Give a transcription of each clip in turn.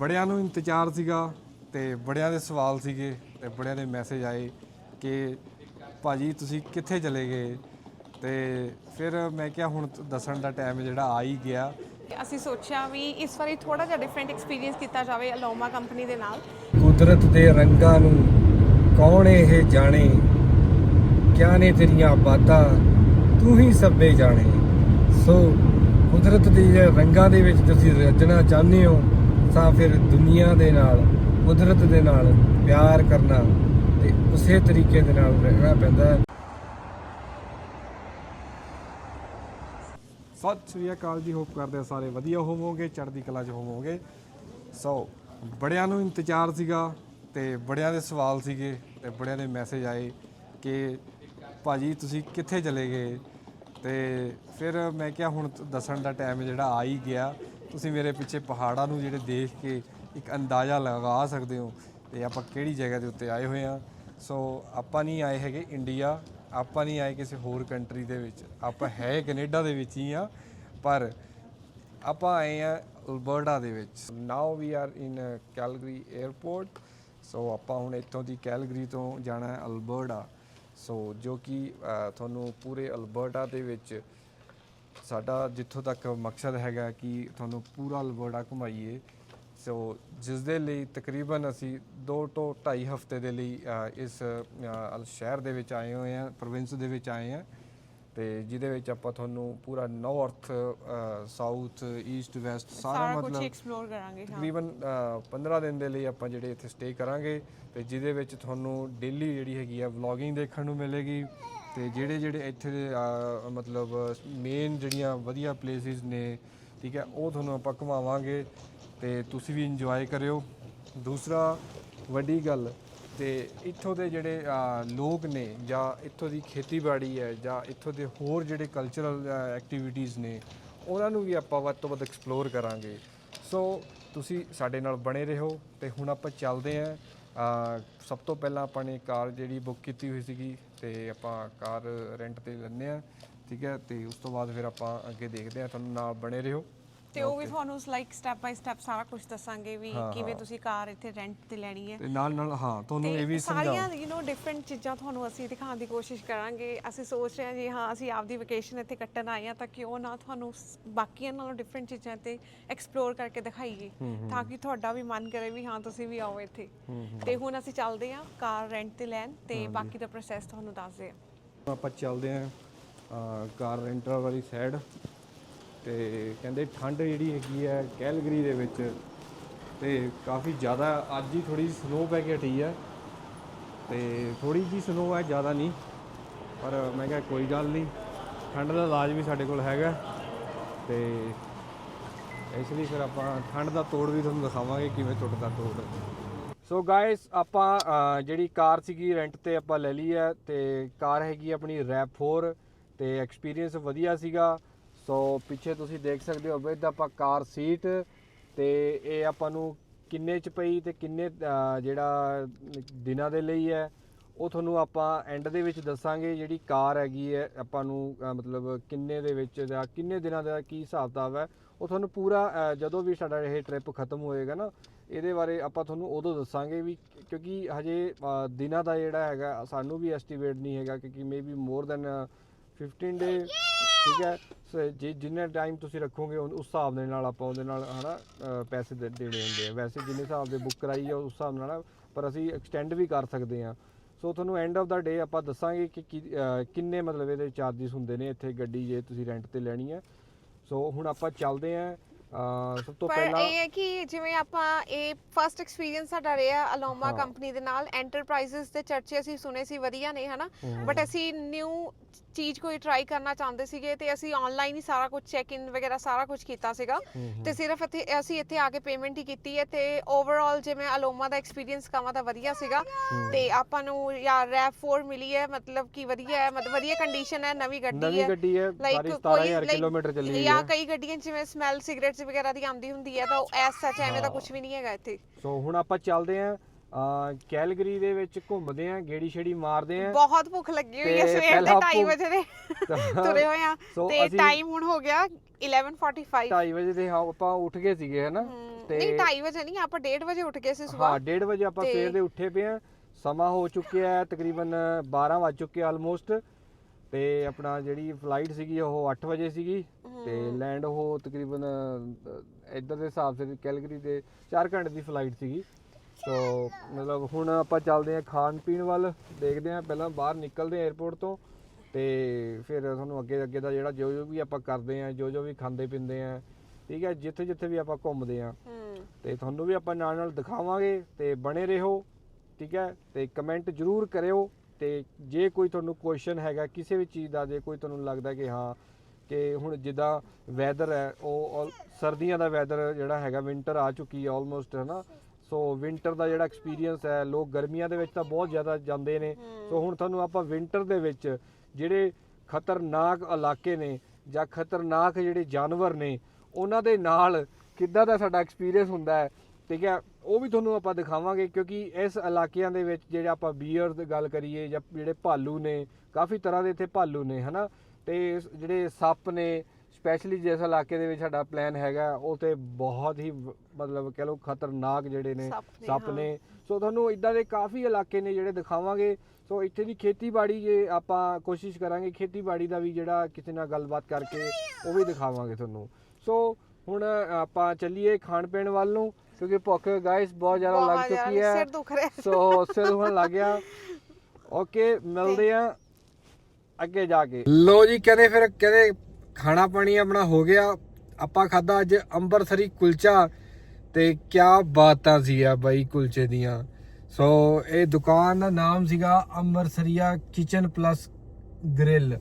ਬੜਿਆਂ ਨੂੰ ਇੰਤਜ਼ਾਰ ਸੀਗਾ ਤੇ ਬੜਿਆਂ ਦੇ ਸਵਾਲ ਸੀਗੇ ਤੇ ਬੜਿਆਂ ਦੇ ਮੈਸੇਜ ਆਏ ਕਿ ਭਾਜੀ ਤੁਸੀਂ ਕਿੱਥੇ ਚਲੇ ਗਏ? ਤੇ ਫਿਰ ਮੈਂ ਕਿਹਾ ਹੁਣ ਦੱਸਣ ਦਾ ਟਾਈਮ ਜਿਹੜਾ ਆ ਹੀ ਗਿਆ। ਅਸੀਂ ਸੋਚਿਆ ਵੀ ਇਸ ਵਾਰੀ ਥੋੜਾ ਜਿਹਾ ਡਿਫਰੈਂਟ ਐਕਸਪੀਰੀਅੰਸ ਕੀਤਾ ਜਾਵੇ ਅਲੋਮਾ ਕੰਪਨੀ ਦੇ ਨਾਲ। ਕੁਦਰਤ ਦੇ ਰੰਗਾਂ ਨੂੰ ਕੌਣ ਇਹ ਜਾਣੇ? ਕਿਆ ਨੇ ਤੇਰੀਆਂ ਬਾਤਾਂ? ਤੂੰ ਹੀ ਸਭੇ ਜਾਣੇ। ਸੋ ਕੁਦਰਤ ਦੇ ਰੰਗਾਂ ਦੇ ਵਿੱਚ ਤੁਸੀਂ ਰਚਣਾ ਚਾਹੁੰਦੇ ਹੋ। ਤਾਂ ਫਿਰ ਦੁਨੀਆ ਦੇ ਨਾਲ, ਕੁਦਰਤ ਦੇ ਨਾਲ ਪਿਆਰ ਕਰਨਾ ਤੇ ਉਸੇ ਤਰੀਕੇ ਦੇ ਨਾਲ ਰਹਿਣਾ ਪੈਂਦਾ ਹੈ। ਸਤਿ ਸ਼੍ਰੀ ਅਕਾਲ ਜੀ ਹੋਪ ਕਰਦੇ ਆ ਸਾਰੇ ਵਧੀਆ ਹੋਵੋਗੇ, ਚੜ੍ਹਦੀ ਕਲਾ 'ਚ ਹੋਵੋਗੇ। ਸੋ, ਬੜਿਆਂ ਨੂੰ ਇੰਤਜ਼ਾਰ ਸੀਗਾ ਤੇ ਬੜਿਆਂ ਦੇ ਸਵਾਲ ਸੀਗੇ ਤੇ ਬੜਿਆਂ ਦੇ ਮੈਸੇਜ ਆਏ ਕਿ ਭਾਜੀ ਤੁਸੀਂ ਕਿੱਥੇ ਚਲੇ ਗਏ? ਤੇ ਫਿਰ ਮੈਂ ਕਿਹਾ ਹੁਣ ਦੱਸਣ ਦਾ ਟਾਈਮ ਜਿਹੜਾ ਆ ਹੀ ਗਿਆ। ਤੁਸੀਂ ਮੇਰੇ ਪਿੱਛੇ ਪਹਾੜਾਂ ਨੂੰ ਜਿਹੜੇ ਦੇਖ ਕੇ ਇੱਕ ਅੰਦਾਜ਼ਾ ਲਗਾ ਸਕਦੇ ਹੋ ਤੇ ਆਪਾਂ ਕਿਹੜੀ ਜਗ੍ਹਾ ਦੇ ਉੱਤੇ ਆਏ ਹੋਏ ਆ ਸੋ ਆਪਾਂ ਨਹੀਂ ਆਏ ਹੈਗੇ ਇੰਡੀਆ ਆਪਾਂ ਨਹੀਂ ਆਏ ਕਿਸੇ ਹੋਰ ਕੰਟਰੀ ਦੇ ਵਿੱਚ। ਆਪਾਂ ਹੈ ਕੈਨੇਡਾ ਦੇ ਵਿੱਚ ਹੀ ਆ ਪਰ ਆਪਾਂ ਆਏ ਆ ਅਲਬਰਟਾ ਦੇ ਵਿੱਚ। Now we are in Calgary airport so ਆਪਾਂ ਹੁਣ ਇੱਥੋਂ ਦੀ ਕੈਲਗਰੀ ਤੋਂ ਜਾਣਾ ਹੈ ਅਲਬਰਟਾ ਸੋ ਜੋ ਕਿ uh, ਤੁਹਾਨੂੰ ਪੂਰੇ ਅਲਬਰਟਾ ਦੇ ਵਿੱਚ ਸਾਡਾ ਜਿੱਥੋਂ ਤੱਕ ਮਕਸਦ ਹੈਗਾ ਕਿ ਤੁਹਾਨੂੰ ਪੂਰਾ ਅਲਬਰਟਾ ਘੁਮਾਈਏ। ਸੋ ਜਿਸ ਦੇ ਲਈ ਤਕਰੀਬਨ ਅਸੀਂ 2 ਤੋਂ 2.5 ਹਫ਼ਤੇ ਦੇ ਲਈ ਅ, ਇਸ ਅ, ਸ਼ਹਿਰ ਦੇ ਵਿੱਚ ਆਏ ਹੋਏ ਹਾਂ ਪ੍ਰੋਵਿੰਸ ਦੇ ਵਿੱਚ ਆਏ ਹਾਂ। ਤੇ ਜਿਹਦੇ ਵਿੱਚ ਆਪਾਂ ਤੁਹਾਨੂੰ ਪੂਰਾ ਨਾਰਥ ਸਾਊਥ ਈਸਟ ਵੈਸਟ ਸਾਰਾ ਸਾਰਾ ਕੁਝ ਮਤਲਬ ਐਕਸਪਲੋਰ ਕਰਾਂਗੇ ਹਾਂ। ਤਕਰੀਬਨ ਅ, 15 ਦਿਨ ਦੇ ਲਈ ਆਪਾਂ ਜਿਹੜੇ ਇੱਥੇ ਸਟੇ ਕਰਾਂਗੇ। ਤੇ ਜਿਹਦੇ ਵਿੱਚ ਤੁਹਾਨੂੰ ਡੇਲੀ ਜਿਹੜੀ ਹੈਗੀ ਆ ਵਲੌਗਿੰਗ ਦੇਖਣ ਨੂੰ ਮਿਲੇਗੀ। ਤੇ ਜਿਹੜੇ ਜਿਹੜੇ ਇੱਥੇ ਦੇ ਅ, ਮਤਲਬ ਮੇਨ ਜਿਹੜੀਆਂ ਵਧੀਆ ਪਲੇਸਿਸ ਨੇ ਠੀਕ ਹੈ ਉਹ ਤੁਹਾਨੂੰ ਆਪਾਂ ਘੁਮਾਵਾਂਗੇ ਤੇ ਤੁਸੀਂ ਵੀ ਇੰਜੋਏ ਕਰਿਓ। ਦੂਸਰਾ ਵੱਡੀ ਗੱਲ ਤੇ ਇੱਥੋਂ ਦੇ ਜਿਹੜੇ ਅ, ਲੋਕ ਨੇ ਜਾਂ ਇੱਥੋਂ ਦੀ ਖੇਤੀਬਾੜੀ ਹੈ ਜਾਂ ਇੱਥੋਂ ਦੇ ਹੋਰ ਜਿਹੜੇ ਕਲਚਰਲ ਐਕਟੀਵਿਟੀਜ਼ ਨੇ ਉਹਨਾਂ ਨੂੰ ਵੀ ਆਪਾਂ ਵੱਧ ਤੋਂ ਵੱਧ ਐਕਸਪਲੋਰ ਕਰਾਂਗੇ। ਸੋ ਤੁਸੀਂ ਸਾਡੇ ਨਾਲ ਬਣੇ ਰਹੋ ਤੇ ਹੁਣ ਆਪਾਂ ਚੱਲਦੇ ਆਂ ਸਭ ਤੋਂ ਪਹਿਲਾਂ ਆਪਾਂ ਨੇ ਕਾਰ ਜਿਹੜੀ ਬੁੱਕ ਕੀਤੀ ਹੋਈ ਸੀਗੀ ਤੇ ਆਪਾਂ ਕਾਰ ਰੈਂਟ ਤੇ ਲੈਂਦੇ ਆ ਠੀਕ ਹੈ, ਤੇ ਉਸ ਤੋਂ ਬਾਅਦ ਫਿਰ ਆਪਾਂ ਅੱਗੇ ਦੇਖਦੇ ਆ ਤੁਹਾਨੂੰ ਨਾਲ ਬਣੇ ਰਹੋ। ਤੇ ਉਹ ਵੀ ਤੁਹਾਨੂੰ ਲਾਈਕ ਸਟੈਪ ਬਾਈ ਸਟੈਪ ਸਾਰਾ ਕੁਝ ਦੱਸਾਂਗੇ ਵੀ ਹਾਂ, ਕਿਵੇਂ ਹਾਂ। ਤੁਸੀਂ ਕਾਰ ਇੱਥੇ ਰੈਂਟ ਤੇ ਲੈਣੀ ਹੈ। ਤੇ ਨਾਲ ਨਾਲ ਹਾਂ ਤੁਹਾਨੂੰ ਇਹ ਵੀ ਸਾਰੀਆਂ ਸਮਝਾਓ। ਯੂ نو ਡਿਫਰੈਂਟ ਚੀਜ਼ਾਂ ਤੁਹਾਨੂੰ ਅਸੀਂ ਦਿਖਾਉਣ ਦੀ ਕੋਸ਼ਿਸ਼ ਕਰਾਂਗੇ। ਅਸੀਂ ਸੋਚ ਰਹੇ ਹਾਂ ਜੀ ਹਾਂ ਅਸੀਂ ਆਪਦੀ ਵਕੇਸ਼ਨ ਇੱਥੇ ਕੱਟਣ ਆਏ ਹਾਂ ਤਾਂ ਕਿਉਂ ਨਾ ਤੁਹਾਨੂੰ ਬਾਕੀਆਂ ਨਾਲੋਂ ਡਿਫਰੈਂਟ ਚੀਜ਼ਾਂ ਤੇ ਐਕਸਪਲੋਰ ਕਰਕੇ ਦਿਖਾਈਏ। ਤਾਂ ਕਿ ਤੁਹਾਡਾ ਵੀ ਮਨ ਕਰੇ ਵੀ ਹਾਂ ਤੁਸੀਂ ਵੀ ਆਓ ਇੱਥੇ। ਤੇ ਹੁਣ ਅਸੀਂ ਚੱਲਦੇ ਹਾਂ ਕਾਰ ਰੈਂਟ ਤੇ ਲੈਣ ਤੇ ਬਾਕੀ ਦਾ ਪ੍ਰੋਸੈਸ ਤੁਹਾਨੂੰ ਦੱਸਦੇ ਹਾਂ। ਆਪਾਂ ਚੱਲਦੇ ਅ, ਕਾਰ ਰੈਂਟਰ ਵਾਲੀ ਸਾਈਡ ਤੇ ਕਹਿੰਦੇ ਠੰਡ ਜਿਹੜੀ ਹੈਗੀ ਹੈ ਕੈਲਗਰੀ ਦੇ ਵਿੱਚ ਤੇ ਕਾਫੀ ਜ਼ਿਆਦਾ ਅੱਜ ਹੀ ਥੋੜੀ ਸਨੋ ਪੈ ਕੇ ਹਟੀ ਹੈ ਤੇ ਥੋੜੀ ਜੀ ਸਨੋ ਹੈ ਜ਼ਿਆਦਾ ਨਹੀਂ, ਪਰ ਮੈਂ ਕਿਹਾ ਕੋਈ ਗੱਲ ਨਹੀਂ, ਠੰਡ ਦਾ ਇਲਾਜ ਵੀ ਸਾਡੇ ਕੋਲ ਹੈਗਾ। ਤੇ ਇਸ ਲਈ ਫਿਰ ਆਪਾਂ ਠੰਡ ਦਾ ਤੋੜ ਵੀ ਤੁਹਾਨੂੰ ਦਿਖਾਵਾਂਗੇ ਕਿਵੇਂ ਟੁੱਟਦਾ ਤੋੜ। ਸੋ ਗਾਇਸ ਆਪਾਂ ਜਿਹੜੀ ਕਾਰ ਸੀਗੀ ਰੈਂਟ ਤੇ ਆਪਾਂ ਲੈ ਲਈ ਹੈ ਤੇ ਕਾਰ ਹੈਗੀ ਆਪਣੀ ਰੈਪ 4 ਤੇ ਐਕਸਪੀਰੀਅੰਸ ਵਧੀਆ ਸੀਗਾ। ਸੋ ਪਿੱਛੇ ਤੁਸੀਂ ਦੇਖ ਸਕਦੇ ਹੋ ਵਿਦ ਆਪਾਂ ਕਾਰ ਸੀਟ ਤੇ ਇਹ ਆਪਾਂ ਨੂੰ ਕਿੰਨੇ ਚ ਪਈ ਤੇ ਕਿੰਨੇ ਜਿਹੜਾ ਦਿਨਾਂ ਦੇ ਲਈ ਹੈ। ਉਹ ਤੁਹਾਨੂੰ ਆਪਾਂ ਐਂਡ ਦੇ ਵਿੱਚ ਦੱਸਾਂਗੇ ਜਿਹੜੀ ਕਾਰ ਹੈਗੀ ਹੈ, ਆਪਾਂ ਨੂੰ ਮਤਲਬ ਕਿੰਨੇ ਦੇ ਵਿੱਚ ਜਾਂ ਕਿੰਨੇ ਦਿਨਾਂ ਦਾ ਕੀ ਹਿਸਾਬ ਕਿਤਾਬ ਹੈ। ਉਹ ਤੁਹਾਨੂੰ ਪੂਰਾ ਜਦੋਂ ਵੀ ਸਾਡਾ ਇਹ ਟ੍ਰਿਪ ਖਤਮ ਹੋਏਗਾ ਨਾ, ਇਹਦੇ ਬਾਰੇ ਆਪਾਂ ਤੁਹਾਨੂੰ ਉਦੋਂ ਦੱਸਾਂਗੇ ਵੀ ਕਿਉਂਕਿ ਹਜੇ ਦਿਨਾਂ ਦਾ ਜਿਹੜਾ ਹੈਗਾ, ਸਾਨੂੰ ਵੀ ਐਸਟੀਮੇਟ ਨਹੀਂ ਹੈਗਾ ਕਿਉਂਕਿ ਮੇਬੀ ਮੋਰ ਦੈਨ 15 ਡੇ ਠੀਕ ਹੈ? ਸ ਜੇ ਜਿੰਨੇ ਟਾਈਮ ਤੁਸੀਂ ਰੱਖੋਗੇ ਉਹ- ਉਸ ਹਿਸਾਬ ਦੇ ਨਾਲ ਆਪਾਂ ਉਹਦੇ ਨਾਲ ਹਨਾ ਅਹ, ਪੈਸੇ ਦੇ- ਦੇਣੇ ਹੁੰਦੇ ਆ। ਵੈਸੇ ਜਿੰਨੇ ਹਿਸਾਬ ਦੇ ਬੁੱਕ ਕਰਾਈ ਆ ਉਸ ਹਿਸਾਬ ਨਾਲ ਪਰ ਅਸੀਂ ਐਕਸਟੈਂਡ ਵੀ ਕਰ ਸਕਦੇ ਆ। ਸੋ ਤੁਹਾਨੂੰ ਐਂਡ ਆਫ ਦਾ ਡੇ ਆਪਾਂ ਦੱਸਾਂਗੇ ਕਿ ਕੀ- ਅਹ, ਕਿੰਨੇ ਮਤਲਬ ਇਹਦੇ ਚਾਰजेस ਹੁੰਦੇ ਨੇ ਇੱਥੇ ਗੱਡੀ ਜੇ ਤੁਸੀਂ ਰੈਂਟ ਤੇ ਲੈਣੀ ਹੈ ਸੋ ਹੁਣ ਆਪਾਂ ਚੱਲਦੇ ਆਂ ਸਭ ਤੋਂ ਪਰ ਪਹਿਲਾਂ ਇਹ ਹੈ ਕਿ ਜਿਵੇਂ ਆਪਾਂ ਇਹ ਫਰਸਟ ਐਕਸਪੀਰੀਅੰਸ ਸਾਡਾ ਰਿਹਾ ਅਲੋਮਾ ਹਾਂ। ਕੰਪਨੀ ਦੇ ਨਾਲ ਐਂਟਰਪ੍ਰਾਈਜ਼ਸ ਦੇ ਚਰਚੇ ਅਸੀਂ ਸੁਨੇ ਸੀ ਵਧੀਆ ਨੇ ਹਨਾ? ਹਮ। ਬਟ ਅਸੀਂ ਨਿਊ ਚੀਜ਼ ਕੋਈ ਟਰਾਈ ਕਰਨਾ ਚਾਹੁੰਦੇ ਸੀਗੇ ਤੇ ਅਸੀਂ ਆਨਲਾਈਨ ਹੀ ਸਾਰਾ ਕੁਝ ਚੈੱਕ ਇਨ ਵਗੈਰਾ ਸਾਰਾ ਕੁਝ ਕੀਤਾ ਸੀਗਾ। ਤੇ ਸਿਰਫ ਇੱਥੇ ਅਸੀਂ ਇੱਥੇ ਆ ਕੇ ਪੇਮੈਂਟ ਹੀ ਕੀਤੀ ਹੈ ਤੇ ਓਵਰਆਲ ਜਿਵੇਂ ਅਲੋਮਾ ਦਾ ਐਕਸਪੀਰੀਅੰਸ ਕਹਾਂ ਤਾਂ ਵਧੀਆ ਸੀਗਾ। ਤੇ ਆਪਾਂ ਨੂੰ ਯਾਰ ਰੈਪ 4 ਮਿਲੀ ਹੈ ਮਤਲਬ ਕਿ ਵਧੀਆ ਹੈ ਮਤਲਬ ਵਧੀਆ ਕੰਡੀਸ਼ਨ ਹੈ ਨਵੀਂ ਗੱਡੀ ਨਵੀਂ ਹੈ। ਗੱਡੀ ਹੈ ਲਾਈਕ ਸਾਰੀ ਕੋਈ 17000 like ਕਿਲੋਮੀਟਰ ਚੱਲੀ ਹੋਈ ਜਾਂ ਹੈ। ਕਈ ਗੱਡੀਆਂ 'ਚ ਜਿਵੇਂ ਸਮੈਲ ਸਿਗਰਟਸ ਵਗੈਰਾ ਦੀ ਆਉਂਦੀ ਹੁੰਦੀ ਹੈ ਤਾਂ ਐਸ ਸੱਚ ਐਵੇਂ ਦਾ। ਕੁਝ ਵੀ ਨਹੀਂ ਹੈਗਾ ਇੱਥੇ। ਸੋ ਹੁਣ ਆਪਾਂ ਚੱਲਦੇ ਆਂ ਆ ਕੈਲਗਰੀ ਦੇ ਵਿੱਚ ਘੁੰਮਦੇ ਆ ਗੇੜੀ ਛੇੜੀ ਮਾਰਦੇ ਆ ਬਹੁਤ ਭੁੱਖ ਲੱਗੀ ਹੋਈ ਹੈ ਤੇ ਸਵੇਰ ਦੇ ਪਹਿਲਾਂ 2:30 ਭੁੱਖ- ਵਜੇ ਦੇ ਤਾਂ- ਤੁਰੇ ਹੋਏ ਆ ਸੋ ਤੇ ਅਸੀਂ- ਟਾਈਮ ਹੁਣ ਹੋ ਗਿਆ 11:45 2:30 ਵਜੇ ਦੇ ਹਾਂ ਆਪਾਂ ਉੱਠ ਗਏ ਸੀਗੇ ਹਨਾ? ਨਹੀਂ 2:30 ਵਜੇ ਨਹੀਂ ਆਪਾਂ 1:30 ਵਜੇ ਉੱਠ ਗਏ ਸੀ ਹਾਂ ਸਵੇਰ 1:30 ਵਜੇ ਆਪਾਂ ਤੇ- ਸਵੇਰ ਦੇ ਉੱਠੇ ਪਏ ਆ ਸਮਾਂ ਹੋ ਚੁੱਕਿਆ ਹੈ ਤਕਰੀਬਨ 12 ਵੱਜ ਚੁੱਕੇ ਆਲਮੋਸਟ ਤੇ ਆਪਣਾ ਜਿਹੜੀ ਫਲਾਈਟ ਸੀਗੀ ਉਹ 8 ਵਜੇ ਸੀਗੀ ਤੇ ਲੈਂਡ ਉਹ ਤਕਰੀਬਨ ਇੱਧਰ ਦੇ ਹਿਸਾਬ ਸੇ ਕੈਲਗਰੀ ਦੇ 4 ਘੰਟੇ ਦੀ ਫਲਾਈਟ ਸੀਗੀ। ਸੋ ਮਤਲਬ ਹੁਣ ਆਪਾਂ ਚੱਲਦੇ ਆ ਖਾਣ ਪੀਣ ਵੱਲ ਦੇਖਦੇ ਆ ਪਹਿਲਾਂ ਬਾਹਰ ਨਿਕਲਦੇ ਆ 에어ਪੋਰਟ ਤੋਂ ਤੇ ਫਿਰ ਤੁਹਾਨੂੰ ਅੱਗੇ ਅੱਗੇ ਦਾ ਜਿਹੜਾ ਜੋ ਜੋ ਵੀ ਆਪਾਂ ਕਰਦੇ ਆ ਜੋ ਜੋ ਵੀ ਖਾਂਦੇ ਪੀਂਦੇ ਆ ਠੀਕ ਹੈ ਜਿੱਥੇ ਜਿੱਥੇ ਵੀ ਆਪਾਂ ਘੁੰਮਦੇ ਆ ਤੇ ਤੁਹਾਨੂੰ ਵੀ ਆਪਾਂ ਨਾਲ ਨਾਲ ਦਿਖਾਵਾਂਗੇ ਤੇ ਬਣੇ ਰਹੋ ਠੀਕ ਹੈ ਤੇ ਕਮੈਂਟ ਜਰੂਰ ਕਰਿਓ। ਤੇ ਜੇ ਕੋਈ ਤੁਹਾਨੂੰ ਕੁਐਸਚਨ ਹੈਗਾ, ਕਿਸੇ ਵੀ ਚੀਜ਼ ਦਾ, ਜੇ ਕੋਈ ਤੁਹਾਨੂੰ ਲੱਗਦਾ ਕਿ ਹਾਂ, ਕਿ ਹੁਣ ਜਿੱਦਾਂ ਵੈਦਰ ਹੈ, ਉਹ all- ਸਰਦੀਆਂ ਦਾ ਵੈਦਰ ਜਿਹੜਾ ਹੈਗਾ ਵਿੰਟਰ ਆ ਚੁੱਕੀ ਹੈ ਆਲਮੋਸਟ ਹੈ ਨਾ ਸੋ ਵਿੰਟਰ ਦਾ ਜਿਹੜਾ ਐਕਸਪੀਰੀਅੰਸ ਹੈ, ਲੋਕ ਗਰਮੀਆਂ ਦੇ ਵਿੱਚ ਤਾਂ ਬਹੁਤ ਜ਼ਿਆਦਾ ਜਾਂਦੇ ਨੇ। ਸੋ ਹੁਣ ਤੁਹਾਨੂੰ ਆਪਾਂ ਵਿੰਟਰ ਦੇ ਵਿੱਚ ਜਿਹੜੇ ਖਤਰਨਾਕ ਇਲਾਕੇ ਨੇ ਜਾਂ ਖਤਰਨਾਕ ਜਿਹੜੇ ਜਾਨਵਰ ਨੇ, ਉਹਨਾਂ ਦੇ ਨਾਲ ਕਿੱਦਾਂ ਦਾ ਸਾਡਾ ਐਕਸਪੀਰੀਅੰਸ ਹੁੰਦਾ ਹੈ ਠੀਕ ਹੈ ਉਹ ਵੀ ਤੁਹਾਨੂੰ ਆਪਾਂ ਦਿਖਾਵਾਂਗੇ ਕਿਉਂਕਿ ਇਸ ਇਲਾਕਿਆਂ ਦੇ ਵਿੱਚ ਜਿਹੜੇ ਆਪਾਂ ਬੀਅਰ ਦੀ ਗੱਲ ਕਰੀਏ ਜਾਂ ਜਿਹੜੇ ਭਾਲੂ ਨੇ ਕਾਫੀ ਤਰ੍ਹਾਂ ਦੇ ਇੱਥੇ ਭਾਲੂ ਨੇ ਹਨਾ? ਤੇ ਜਿਹੜੇ ਸੱਪ ਨੇ ਸਪੈਸ਼ਲੀ ਜਿਸ ਇਲਾਕੇ ਦੇ ਵਿੱਚ ਸਾਡਾ ਪਲਾਨ ਹੈਗਾ ਉਹ ਤੇ ਬਹੁਤ ਹੀ ਮਤਲਬ ਕਹ ਲਓ ਖਤਰਨਾਕ ਜਿਹੜੇ ਨੇ ਸੱਪ। ਨੇ ਸੋ ਤੁਹਾਨੂੰ ਇਦਾਂ ਦੇ ਕਾਫੀ ਇਲਾਕੇ ਨੇ ਜਿਹੜੇ ਦਿਖਾਵਾਂਗੇ। ਸੋ ਇੱਥੇ ਦੀ ਖੇਤੀਬਾੜੀ ਜੇ ਆਪਾਂ ਕੋਸ਼ਿਸ਼ ਕਰਾਂਗੇ ਖੇਤੀਬਾੜੀ ਦਾ ਵੀ ਜਿਹੜਾ ਕਿਸੇ ਨਾਲ ਗੱਲਬਾਤ ਕਰਕੇ ਉਹ ਵੀ ਦਿਖਾਵਾਂਗੇ ਤੁਹਾਨੂੰ। ਸੋ ਹੁਣ ਆਪਾਂ ਚੱਲੀਏ ਖਾਣ ਪੀਣ ਵੱਲ ਨੂੰ। ਕਿਉਂਕਿ ਭੁੱਖ ਗਾਇਸ ਬਹੁਤ ਜ਼ਿਆਦਾ ਲੱਗ ਚੁੱਕੀ ਹੈ ਸਿਰ ਦੁਖ ਰਿਹਾ ਸੋ ਸਿਰ ਹੁਣ ਲੱਗ ਗਿਆ ਓਕੇ ਮਿਲਦੇ ਆ ਅੱਗੇ ਜਾ ਕੇ ਲੋ ਜੀ ਕਹਿੰਦੇ ਫਿਰ ਕਹਿੰਦੇ ਖਾਣਾ ਪਾਣੀ ਆਪਣਾ ਹੋ ਗਿਆ ਆਪਾਂ ਖਾਦਾ ਅੱਜ ਅੰਬਰਸਰੀ ਕੁਲਚਾ ਤੇ ਕਿਆ ਬਾਤਾਂ ਸੀ ਆ ਬਾਈ ਕੁਲਚੇ ਦੀਆਂ ਸੋ ਇਹ ਦੁਕਾਨ ਦਾ ਨਾਮ ਸੀਗਾ Ambarsaria kitchen plus grill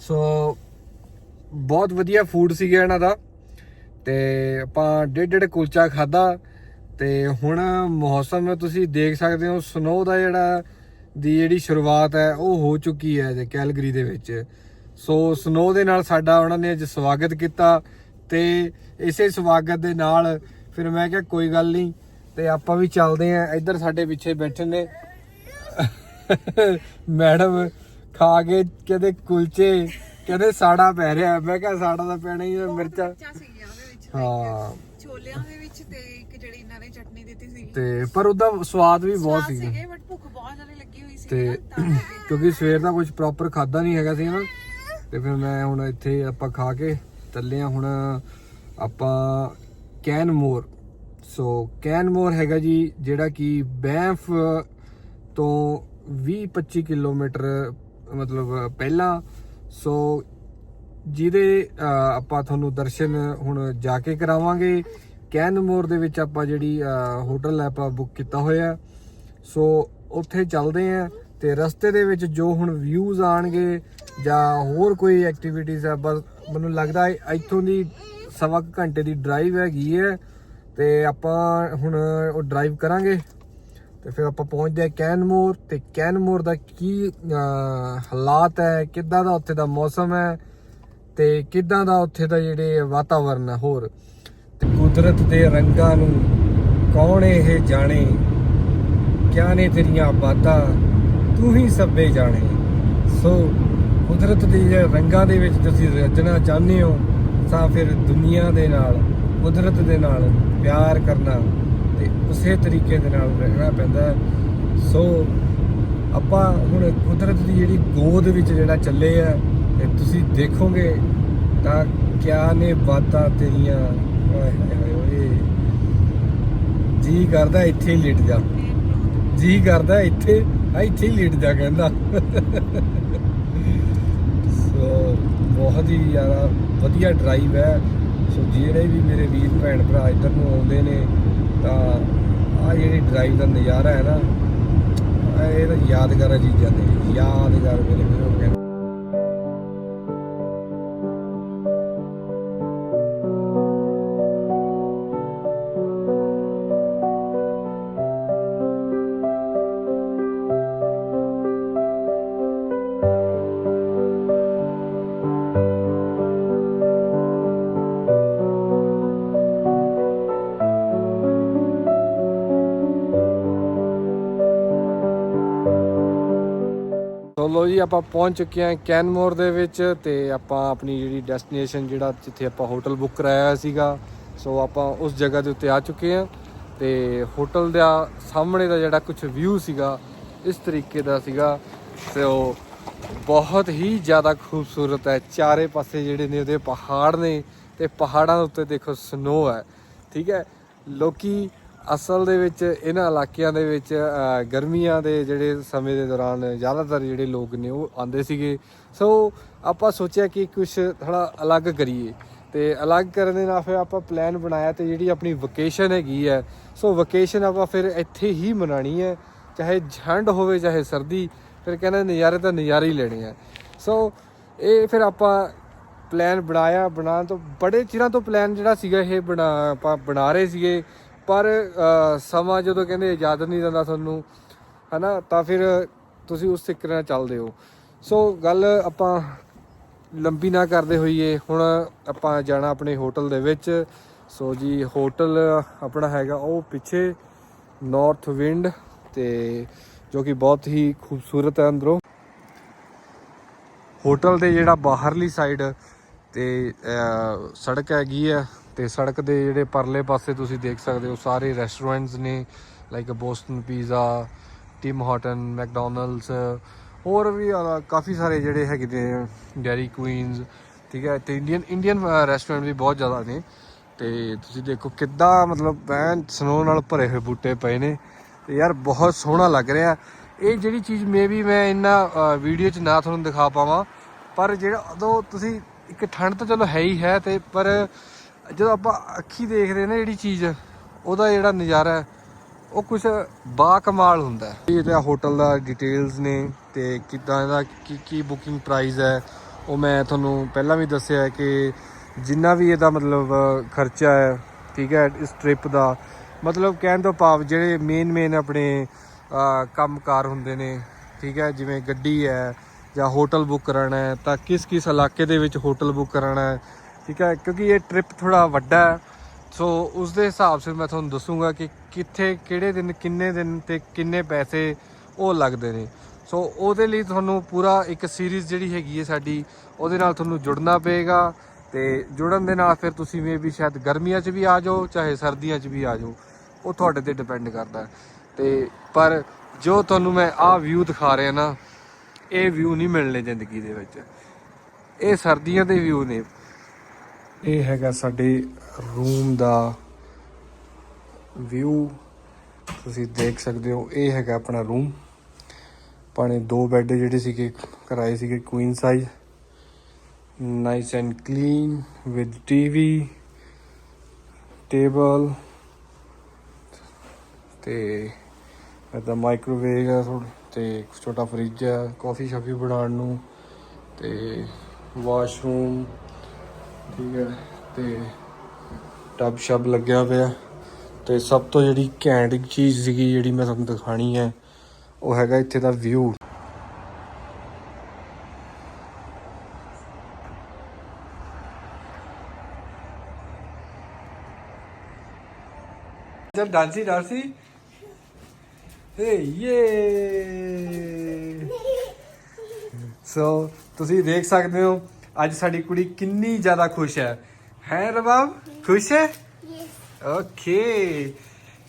so ਬਹੁਤ ਵਧੀਆ ਫੂਡ ਸੀਗਾ ਇਹਨਾਂ ਦਾ ਤੇ ਆਪਾਂ ਡੇਢ ਡੇਢ ਕੁਲਚਾ ਖਾਦਾ ਤੇ ਹੁਣ ਮੌਸਮ ਤੁਸੀਂ ਦੇਖ ਸਕਦੇ ਹੋ ਸਨੋ ਦਾ ਜਿਹੜਾ ਦੀ ਜਿਹੜੀ ਸ਼ੁਰੂਆਤ ਹੈ, ਉਹ ਹੋ ਚੁੱਕੀ ਹੈ ਜੇ ਕੈਲਗਰੀ ਦੇ ਵਿੱਚ। ਸੋ ਸਨੋ ਦੇ ਨਾਲ ਸਾਡਾ ਉਹਨਾਂ ਨੇ ਅੱਜ ਸਵਾਗਤ ਕੀਤਾ ਤੇ ਇਸੇ ਸਵਾਗਤ ਦੇ ਨਾਲ ਫਿਰ ਮੈਂ ਕਿਹਾ ਕੋਈ ਗੱਲ ਨਹੀਂ ਤੇ ਆਪਾਂ ਵੀ ਚੱਲਦੇ ਆਂ ਇੱਧਰ ਸਾਡੇ ਪਿੱਛੇ ਬੈਠੇ ਨੇ। ਮੈਡਮ ਖਾ ਕੇ ਕਹਿੰਦੇ ਕੁਲਚੇ, ਕਹਿੰਦੇ ਸਾੜਾ ਪੈ ਰਿਹਾ। ਮੈਂ ਕਿਹਾ ਸਾੜਾ ਤਾਂ ਪੈਣਾ ਹੀ ਹੈ, ਮਿਰਚਾਂ। ਵਿੱਚ ਹਾਂ। ਛੋਲਿਆਂ ਦੇ ਵਿੱਚ ਤੇ ਇੱਕ ਜਿਹੜੀ ਇਹਨਾਂ ਨੇ ਚਟਨੀ ਦਿੱਤੀ ਸੀ। ਤੇ ਪਰ ਉਹਦਾ ਸਵਾਦ ਵੀ ਬਹੁਤ ਸਵਾਦ ਸੀਗਾ। ਬਟ ਭੁੱਖ ਬਹੁਤ ਜ਼ਿਆਦਾ ਲੱਗੀ ਹੋਈ ਸੀ ਤੇ ਕਿਉਂਕਿ ਸਵੇਰ ਦਾ ਕੁਝ ਪ੍ਰੋਪਰ ਖਾਦਾ ਨਹੀਂ ਹੈਗਾ ਸੀ ਨਾ। ਤੇ ਫਿਰ ਮੈਂ ਹੁਣ ਇੱਥੇ ਆਪਾਂ ਖਾ ਕੇ ਚੱਲੇ ਆ ਹੁਣ ਆਪਾਂ ਕੈਨ ਮੋਰ। ਸੋ ਕੈਨ ਮੋਰ ਹੈਗਾ ਜੀ ਜਿਹੜਾ ਕਿ ਬੈਂਫ ਤੋਂ 20-25 ਕਿਲੋਮੀਟਰ ਮਤਲਬ ਪਹਿਲਾਂ। ਸੋ ਜਿਹਦੇ ਆਪਾਂ ਤੁਹਾਨੂੰ ਦਰਸ਼ਨ ਹੁਣ ਜਾ ਕੇ ਕਰਾਵਾਂਗੇ। ਕੈਨਮੋਰ ਦੇ ਵਿੱਚ ਆਪਾਂ ਜਿਹੜੀ ਹੋਟਲ ਹੈ, ਆਪਾਂ ਬੁੱਕ ਕੀਤਾ ਹੋਇਆ। ਸੋ, ਉੱਥੇ ਚੱਲਦੇ ਆ ਤੇ ਰਸਤੇ ਦੇ ਵਿੱਚ ਜੋ ਹੁਣ ਵਿਊਜ਼ ਆਣਗੇ ਜਾਂ ਹੋਰ ਕੋਈ ਐਕਟੀਵਿਟੀਜ਼ ਆ, ਬਸ ਮੈਨੂੰ ਲੱਗਦਾ ਇੱਥੋਂ ਦੀ ਸਵਾ ਕੁ ਘੰਟੇ ਦੀ ਡਰਾਈਵ ਹੈਗੀ ਹੈ। ਤੇ ਆਪਾਂ ਹੁਣ ਉਹ ਡਰਾਈਵ ਕਰਾਂਗੇ। ਤੇ ਫਿਰ ਆਪਾਂ ਪਹੁੰਚਦੇ ਆ ਕੈਨਮੋਰ ਤੇ ਕੈਨਮੋਰ ਦਾ ਕੀ ਹਾਲਾਤ ਹੈ, ਕਿੱਦਾਂ ਦਾ ਉੱਥੇ ਦਾ ਮੌਸਮ ਹੈ ਤੇ ਕਿੱਦਾਂ ਦਾ ਉੱਥੇ ਦਾ ਜਿਹੜੇ ਵਾਤਾਵਰਨ ਹੈ ਹੋਰ? ਤੇ ਕੁਦਰਤ ਦੇ ਰੰਗਾਂ ਨੂੰ ਕੌਣ ਇਹ ਜਾਣੇ? ਕਿਆ ਨੇ ਤੇਰੀਆਂ ਬਾਤਾਂ? ਤੂੰ ਹੀ ਸਭੇ ਜਾਣੇ। ਸੋ ਕੁਦਰਤ ਦੇ ਰੰਗਾਂ ਦੇ ਵਿੱਚ ਤੁਸੀਂ ਰਚਣਾ ਚਾਹੁੰਦੇ ਹੋ, ਤਾਂ ਫਿਰ ਦੁਨੀਆ ਦੇ ਨਾਲ, ਕੁਦਰਤ ਦੇ ਨਾਲ ਪਿਆਰ ਕਰਨਾ ਤੇ ਉਸੇ ਤਰੀਕੇ ਦੇ ਨਾਲ ਰਹਿਣਾ ਪੈਂਦਾ ਸੋ ਆਪਾਂ ਹੁਣ ਕੁਦਰਤ ਦੀ ਜਿਹੜੀ ਗੋਦ ਵਿੱਚ ਜਿਹੜਾ ਚੱਲੇ ਆ ਤੇ ਤੁਸੀਂ ਦੇਖੋਗੇ ਤਾਂ ਕਿਆ ਨੇ ਬਾਤਾਂ ਤੇਰੀਆਂ ਓਏ ਹੋਏ ਹੋਏ ਜੀ ਕਰਦਾ ਇੱਥੇ ਹੀ ਲਿਟ ਜਾ। ਜੀ ਕਰਦਾ ਇੱਥੇ ਆ ਇੱਥੇ ਹੀ ਲਿਟ ਜਾ ਕਹਿੰਦਾ। ਸੋ ਬਹੁਤ ਹੀ ਜ਼ਿਆਦਾ ਵਧੀਆ ਡਰਾਈਵ ਹੈ। ਸੋ ਜਿਹੜੇ ਵੀ ਮੇਰੇ ਵੀਰ ਭੈਣ ਭਰਾ ਇੱਧਰ ਨੂੰ ਆਉਂਦੇ ਨੇ, ਤਾਂ ਆ ਜਿਹੜੀ ਡਰਾਈਵ ਦਾ ਨਜ਼ਾਰਾ ਹੈ ਨਾ ਇਹ ਤਾਂ ਯਾਦਗਾਰ ਚੀਜ਼ਾਂ ਨੇ। ਯਾਦਗਾਰ ਮੇਰੇ ਵੀਰੋ, ਕਹਿੰਦੇ ਸੋ ਲੋ ਜੀ, ਆਪਾਂ ਪਹੁੰਚ ਚੁੱਕੇ ਹਾਂ ਕੈਨਮੋਰ ਦੇ ਵਿੱਚ ਤੇ ਆਪਾਂ ਆਪਣੀ ਜਿਹੜੀ ਡੈਸਟੀਨੇਸ਼ਨ ਜਿਹੜਾ ਜਿੱਥੇ ਆਪਾਂ ਹੋਟਲ ਬੁੱਕ ਕਰਾਇਆ ਹੋਇਆ ਸੀਗਾ, ਸੋ ਆਪਾਂ ਉਸ ਜਗ੍ਹਾ ਦੇ ਉੱਤੇ ਆ ਚੁੱਕੇ ਹਾਂ ਤੇ ਹੋਟਲ ਦਾ ਸਾਹਮਣੇ ਦਾ ਜਿਹੜਾ ਕੁਝ ਵਿਊ ਸੀਗਾ, ਇਸ ਤਰੀਕੇ ਦਾ ਸੀਗਾ। ਸੋ ਬਹੁਤ ਹੀ ਜ਼ਿਆਦਾ ਖੂਬਸੂਰਤ ਹੈ, ਚਾਰੇ ਪਾਸੇ ਜਿਹੜੇ ਨੇ ਉਹਦੇ ਪਹਾੜ ਨੇ ਤੇ ਪਹਾੜਾਂ ਦੇ ਉੱਤੇ ਦੇਖੋ ਸਨੋ ਹੈ, ਠੀਕ ਹੈ। ਲੋਕੀ ਅਸਲ ਦੇ ਵਿੱਚ ਇਹਨਾਂ ਇਲਾਕਿਆਂ ਦੇ ਵਿੱਚ ਗਰਮੀਆਂ ਦੇ ਜਿਹੜੇ ਸਮੇਂ ਦੇ ਦੌਰਾਨ ਜ਼ਿਆਦਾਤਰ ਜਿਹੜੇ ਲੋਕ ਨੇ ਉਹ ਆਉਂਦੇ ਸੀਗੇ। ਸੋ ਆਪਾਂ ਸੋਚਿਆ ਕਿ ਕੁਝ ਥੋੜਾ ਅਲੱਗ ਕਰੀਏ ਤੇ ਅਲੱਗ ਕਰਨ ਦੇ ਨਾਲ ਫਿਰ ਆਪਾਂ ਪਲਾਨ ਬਣਾਇਆ ਤੇ ਜਿਹੜੀ ਆਪਣੀ ਵਕੇਸ਼ਨ ਹੈਗੀ ਹੈ। ਸੋ ਵਕੇਸ਼ਨ ਆਪਾਂ ਫਿਰ ਇੱਥੇ ਹੀ ਮਨਾਣੀ ਹੈ। ਚਾਹੇ ਠੰਡ ਹੋਵੇ, ਚਾਹੇ ਸਰਦੀ, ਫਿਰ ਕਹਿੰਦੇ ਨਜ਼ਾਰੇ ਤਾਂ ਨਜ਼ਾਰੇ ਹੀ ਲੈਣੇ ਆ। ਸੋ ਇਹ ਫਿਰ ਆਪਾਂ ਪਲਾਨ ਬਣਾਇਆ। ਬਣਾਉਣ ਤੋਂ ਬੜੇ ਚਿਰਾਂ ਤੋਂ ਪਲਾਨ ਜਿਹੜਾ ਸੀਗਾ, ਇਹ ਬਣਾ, ਆਪਾਂ ਬਣਾ ਰਹੇ ਸੀਗੇ। ਪਰ ਸਮਾਂ ਜਦੋਂ ਕਹਿੰਦੇ ਇਜਾਜ਼ਤ ਨਹੀਂ ਦਿੰਦਾ ਤੁਹਾਨੂੰ, ਹਨਾ, ਤਾਂ ਫਿਰ ਤੁਸੀਂ ਉਸ ਤਰੀਕੇ ਨਾਲ ਚੱਲਦੇ ਹੋ। ਸੋ ਗੱਲ ਆਪਾਂ ਲੰਬੀ ਨਾ ਕਰਦੇ ਹੋਈਏ, ਹੁਣ ਆਪਾਂ ਜਾਣਾ ਆਪਣੇ ਹੋਟਲ ਦੇ ਵਿੱਚ। ਸੋ ਜੀ, ਹੋਟਲ ਆਪਣਾ ਹੈਗਾ ਉਹ ਪਿੱਛੇ ਨਾਰਥ ਵਿੰਡ ਤੇ ਜੋ ਕਿ ਬਹੁਤ ਹੀ ਖੂਬਸੂਰਤ ਹੈ ਅੰਦਰੋਂ। ਹੋਟਲ ਦੇ ਜਿਹੜਾ ਬਾਹਰਲੀ ਸਾਈਡ ਤੇ ਸੜਕ ਹੈਗੀ ਹੈ ਤੇ ਸੜਕ ਦੇ ਜਿਹੜੇ ਪਰਲੇ ਪਾਸੇ ਤੁਸੀਂ ਦੇਖ ਸਕਦੇ ਹੋ, ਸਾਰੇ ਰੈਸਟੋਰੈਂਟਸ ਨੇ like Boston Pizza Tim Hortons McDonald's ਹੋਰ ਵੀ ਕਾਫੀ ਸਾਰੇ ਜਿਹੜੇ ਹੈਗੇ ਨੇ ਡੈਰੀ ਕੁਈਨਸ ਠੀਕ ਹੈ, ਤੇ ਇੰਡੀਅਨ ਇੰਡੀਅਨ ਰੈਸਟੋਰੈਂਟ ਵੀ ਬਹੁਤ ਜ਼ਿਆਦਾ ਨੇ। ਤੇ ਤੁਸੀਂ ਦੇਖੋ ਕਿੱਦਾਂ ਮਤਲਬ ਐਨ ਸਨੋ ਨਾਲ ਭਰੇ ਹੋਏ ਬੂਟੇ ਪਏ ਨੇ, ਤੇ ਯਾਰ ਬਹੁਤ ਸੋਹਣਾ ਲੱਗ ਰਿਹਾ। ਇਹ ਜਿਹੜੀ ਚੀਜ਼ ਮੇਬੀ ਮੈਂ ਇਹਨਾਂ ਵੀਡੀਓ 'ਚ ਨਾ ਤੁਹਾਨੂੰ ਦਿਖਾ ਪਾਵਾਂ, ਪਰ ਜਿਹੜਾ ਉਦੋਂ ਤੁਸੀਂ ਇੱਕ ਠੰਡ ਤਾਂ ਚਲੋ ਹੈ ਹੀ ਹੈ ਤੇ ਪਰ ਜਦੋਂ ਆਪਾਂ ਅੱਖੀ ਦੇਖਦੇ ਨੇ ਜਿਹੜੀ ਚੀਜ਼ ਉਹਦਾ ਜਿਹੜਾ ਨਜ਼ਾਰਾ ਉਹ ਕੁਝ ਬਾ ਕਮਾਲ ਹੁੰਦਾ ਹੈ। ਇਹ ਤਾਂ ਹੋਟਲ ਦਾ ਡਿਟੇਲਸ ਨੇ ਤੇ ਕਿੱਦਾਂ ਇਹਦਾ ਕੀ ਕੀ ਬੁਕਿੰਗ ਪ੍ਰਾਈਸ ਹੈ। ਉਹ ਮੈਂ ਤੁਹਾਨੂੰ ਪਹਿਲਾਂ ਵੀ ਦੱਸਿਆ ਹੈ ਕਿ ਜਿੰਨਾ ਵੀ ਇਹਦਾ ਮਤਲਬ ਖਰਚਾ ਹੈ ਠੀਕ ਹੈ ਇਸ ਟ੍ਰਿਪ ਦਾ ਮਤਲਬ ਕਹਿਣ ਤੋਂ ਭਾਵ ਜਿਹੜੇ ਮੇਨ ਮੇਨ ਆਪਣੇ ਅਹ, ਕੰਮਕਾਰ ਹੁੰਦੇ ਨੇ ਠੀਕ ਹੈ ਜਿਵੇਂ ਗੱਡੀ ਹੈ ਜਾਂ ਹੋਟਲ ਬੁੱਕ ਕਰਾਉਣਾ ਹੈ ਤਾਂ ਕਿਸ ਕਿਸ ਇਲਾਕੇ ਦੇ ਵਿੱਚ ਹੋਟਲ ਬੁੱਕ ਕਰਾਉਣਾ ਹੈ ਠੀਕ ਹੈ, ਕਿਉਂਕਿ ਇਹ ਟ੍ਰਿਪ ਥੋੜਾ ਵੱਡਾ ਹੈ। ਸੋ ਉਸ ਦੇ ਹਿਸਾਬ ਸਿਰ ਮੈਂ ਤੁਹਾਨੂੰ ਦੱਸੂਗਾ ਕਿ ਕਿੱਥੇ, ਕਿਹੜੇ ਦਿਨ, ਕਿੰਨੇ ਦਿਨ ਤੇ ਕਿੰਨੇ ਪੈਸੇ ਉਹ ਲੱਗਦੇ ਨੇ। ਸੋ ਉਹਦੇ ਲਈ ਤੁਹਾਨੂੰ ਪੂਰਾ ਇੱਕ ਸੀਰੀਜ਼ ਜਿਹੜੀ ਹੈਗੀ ਹੈ ਸਾਡੀ, ਉਹਦੇ ਨਾਲ ਤੁਹਾਨੂੰ ਜੁੜਨਾ ਪਏਗਾ ਤੇ ਜੁੜਨ ਦੇ ਨਾਲ ਫਿਰ ਤੁਸੀਂ ਮੇ ਵੀ ਸ਼ਾਇਦ ਗਰਮੀਆਂ 'ਚ ਵੀ ਆ ਜਾਓ, ਚਾਹੇ ਸਰਦੀਆਂ 'ਚ ਵੀ ਆ ਜਾਓ। ਉਹ ਤੁਹਾਡੇ ਤੇ ਡਿਪੈਂਡ ਕਰਦਾ ਹੈ। ਤੇ ਪਰ ਜੋ ਤੁਹਾਨੂੰ ਮੈਂ ਆਹ ਵਿਊ ਦਿਖਾ ਰਿਹਾ ਨਾ, ਇਹ ਵਿਊ ਨਹੀਂ ਮਿਲਣੇ ਜ਼ਿੰਦਗੀ ਦੇ ਵਿੱਚ। ਇਹ ਸਰਦੀਆਂ ਦੇ ਵਿਊ ਨੇ। ਇਹ ਹੈਗਾ ਸਾਡੇ ਰੂਮ ਦਾ ਵਿਊ। ਤੁਸੀਂ ਦੇਖ ਸਕਦੇ ਹੋ, ਇਹ ਹੈਗਾ ਆਪਣਾ ਰੂਮ। ਪਾਣੇ ਦੋ ਬੈੱਡ ਜਿਹੜੇ ਸੀਗੇ, ਕਰਾਏ ਸੀਗੇ queen size nice and clean with TV table ਤੇ ਇਹਦਾ ਮਾਈਕ੍ਰੋਵੇਵ ਹੈ ਥੋੜ੍ਹਾ, ਤੇ ਛੋਟਾ ਫ੍ਰਿਜ ਹੈ ਕਾਫੀ ਸ਼ਾਫੀ ਬਣਾਉਣ ਨੂੰ। ਤੇ ਵਾਸ਼ਰੂਮ ਠੀਕ ਹੈ ਤੇ ਟਬ ਸ਼ਬ ਲੱਗਿਆ ਪਿਆ ਤੇ ਸਭ ਤੋਂ ਜਿਹੜੀ ਘੈਂਟ ਚੀਜ਼ ਸੀਗੀ ਜਿਹੜੀ ਮੈਂ ਤੁਹਾਨੂੰ ਦਿਖਾਣੀ ਹੈ ਉਹ ਹੈਗਾ ਇੱਥੇ ਦਾ ਵਿਊ ਜਦ ਡਾਂਸੀ ਡਾਂਸੀ। ਹੇ ਯੇ। ਸੋ ਤੁਸੀਂ ਦੇਖ ਸਕਦੇ ਹੋ ਅੱਜ ਸਾਡੀ ਕੁੜੀ ਕਿੰਨੀ ਜ਼ਿਆਦਾ ਖੁਸ਼ ਹੈ। ਹੈ ਰਬਾਬ ਖੁਸ਼ ਹੈ? ਓਕੇ।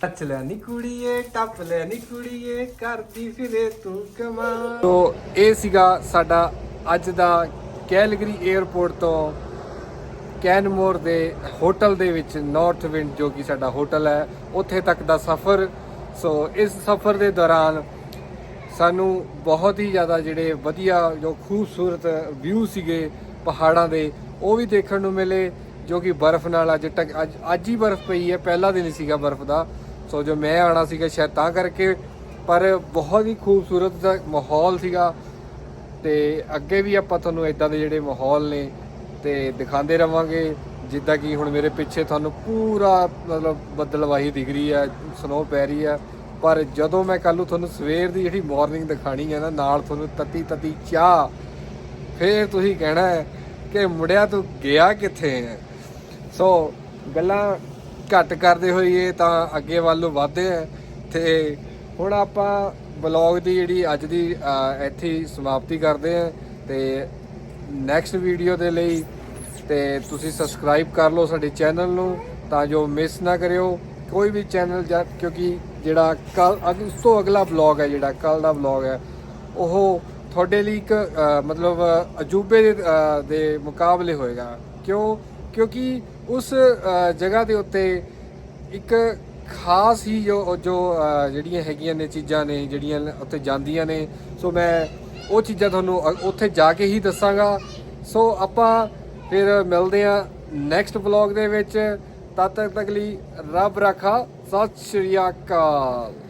ਟੱਚ ਲੈ ਕੁੜੀਏ, ਟੱਪ ਲੈ ਕੁੜੀਏ ਕਰਦੀ ਫਿਰੇ ਤੂੰ ਕਮਾ। ਤੋ ਇਹ ਸੀਗਾ ਸਾਡਾ ਅੱਜ ਦਾ ਕੈਲਗਰੀ 에ਅਰਪੋਰਟ ਤੋਂ ਕੈਨਮੋਰ ਦੇ ਹੋਟਲ ਦੇ ਵਿੱਚ ਨਾਰਥ ਵਿੰਡ ਜੋ ਕਿ ਸਾਡਾ ਹੋਟਲ ਹੈ, ਉੱਥੇ ਤੱਕ ਦਾ ਸਫ਼ਰ। ਸੋ ਇਸ ਸਫ਼ਰ ਦੇ ਦੌਰਾਨ ਸਾਨੂੰ ਬਹੁਤ ਹੀ ਜ਼ਿਆਦਾ ਜਿਹੜੇ ਵਧੀਆ ਜੋ ਖੂਬਸੂਰਤ ਵਿਊ ਸੀਗੇ ਪਹਾੜਾਂ ਦੇ, ਉਹ ਵੀ ਦੇਖਣ ਨੂੰ ਮਿਲੇ ਜੋ ਕਿ ਬਰਫ਼ ਨਾਲ ਅੱਜ ਤੱਕ ਅੱਜ ਅੱਜ ਹੀ ਬਰਫ਼ ਪਈ ਹੈ, ਪਹਿਲਾ ਦਿਨ ਹੀ ਸੀਗਾ ਬਰਫ਼ ਦਾ। ਸੋ ਜੋ ਮੈਂ ਆਣਾ ਸੀਗਾ ਸ਼ਾਇਦ ਤਾਂ ਕਰਕੇ, ਪਰ ਬਹੁਤ ਹੀ ਖੂਬਸੂਰਤ ਦਾ ਮਾਹੌਲ ਸੀਗਾ। ਤੇ ਅੱਗੇ ਵੀ ਆਪਾਂ ਤੁਹਾਨੂੰ ਇਦਾਂ ਦੇ ਜਿਹੜੇ ਮਾਹੌਲ ਨੇ, ਤੇ ਦਿਖਾਉਂਦੇ ਰਵਾਂਗੇ, ਜਿੱਦਾਂ ਕਿ ਹੁਣ ਮੇਰੇ ਪਿੱਛੇ ਤੁਹਾਨੂੰ ਪੂਰਾ ਮਤਲਬ ਬੱਦਲਵਾਹੀ ਦਿਖ ਰਹੀ ਹੈ ਸਨੋ ਪੈ ਰਹੀ ਹੈ। ਪਰ ਜਦੋਂ ਮੈਂ ਕੱਲ ਨੂੰ ਤੁਹਾਨੂੰ ਸਵੇਰ ਦੀ ਜਿਹੜੀ ਮਾਰਨਿੰਗ ਦਿਖਾਣੀ ਹੈ ਨਾ, ਨਾਲ ਤੁਹਾਨੂੰ ਤਤੀ ਤਤੀ ਚਾਹ, ਫੇਰ ਤੁਸੀਂ ਕਹਿਣਾ ਹੈ ਕਿ ਮੁੜਿਆ ਤੂੰ ਗਿਆ ਕਿੱਥੇ ਹੈ? ਸੋ ਗੱਲਾਂ ਘੱਟ ਕਰਦੇ ਹੋਈਏ ਤਾਂ ਅੱਗੇ ਵੱਲ ਨੂੰ ਵਧਦੇ ਆ ਤੇ ਹੁਣ ਆਪਾਂ ਬਲੌਗ ਦੀ ਜਿਹੜੀ ਅੱਜ ਦੀ ਇੱਥੇ ਸਮਾਪਤੀ ਕਰਦੇ ਆ ਤੇ ਨੈਕਸਟ ਵੀਡੀਓ ਦੇ ਲਈ ਤੇ ਤੁਸੀਂ ਸਬਸਕ੍ਰਾਈਬ ਕਰ ਲਓ ਸਾਡੇ ਚੈਨਲ ਨੂੰ ਤਾਂ ਜੋ ਮਿਸ ਨਾ ਕਰਿਓ ਕੋਈ ਵੀ ਚੈਨਲ ਜਾਂ, ਕਿਉਂਕਿ ਜਿਹੜਾ ਕੱਲ, ਅੱਜ ਉਸ ਤੋਂ ਅਗਲਾ ਵਲੌਗ ਹੈ, ਜਿਹੜਾ ਕੱਲ ਦਾ ਵਲੌਗ ਹੈ, ਉਹ ਤੁਹਾਡੇ ਲਈ ਇੱਕ ਅ, ਮਤਲਬ ਅਜੂਬੇ ਦੇ ਅ, ਦੇ ਮੁਕਾਬਲੇ ਹੋਏਗਾ। ਕਿਉਂ? ਕਿਉਂਕਿ ਉਸ ਅ, ਜਗ੍ਹਾ ਦੇ ਉੱਤੇ ਇੱਕ ਖਾਸ ਹੀ ਜੋ ਜੋ ਅ, ਜਿਹੜੀਆਂ ਹੈਗੀਆਂ ਨੇ ਚੀਜ਼ਾਂ ਨੇ ਜਿਹੜੀਆਂ ਉੱਥੇ ਜਾਂਦੀਆਂ ਨੇ। ਸੋ ਮੈਂ ਉਹ ਚੀਜ਼ਾਂ ਤੁਹਾਨੂੰ ਅ- ਉੱਥੇ ਜਾ ਕੇ ਹੀ ਦੱਸਾਂਗਾ। ਸੋ ਆਪਾਂ ਫਿਰ ਮਿਲਦੇ ਹਾਂ ਨੈਕਸਟ ਵਲੌਗ ਦੇ ਵਿੱਚ। ਤਦ ਤੱਕ ਲਈ ਰੱਬ ਰੱਖਾ। ਸਤਿ ਸ਼੍ਰੀ ਅਕਾਲ।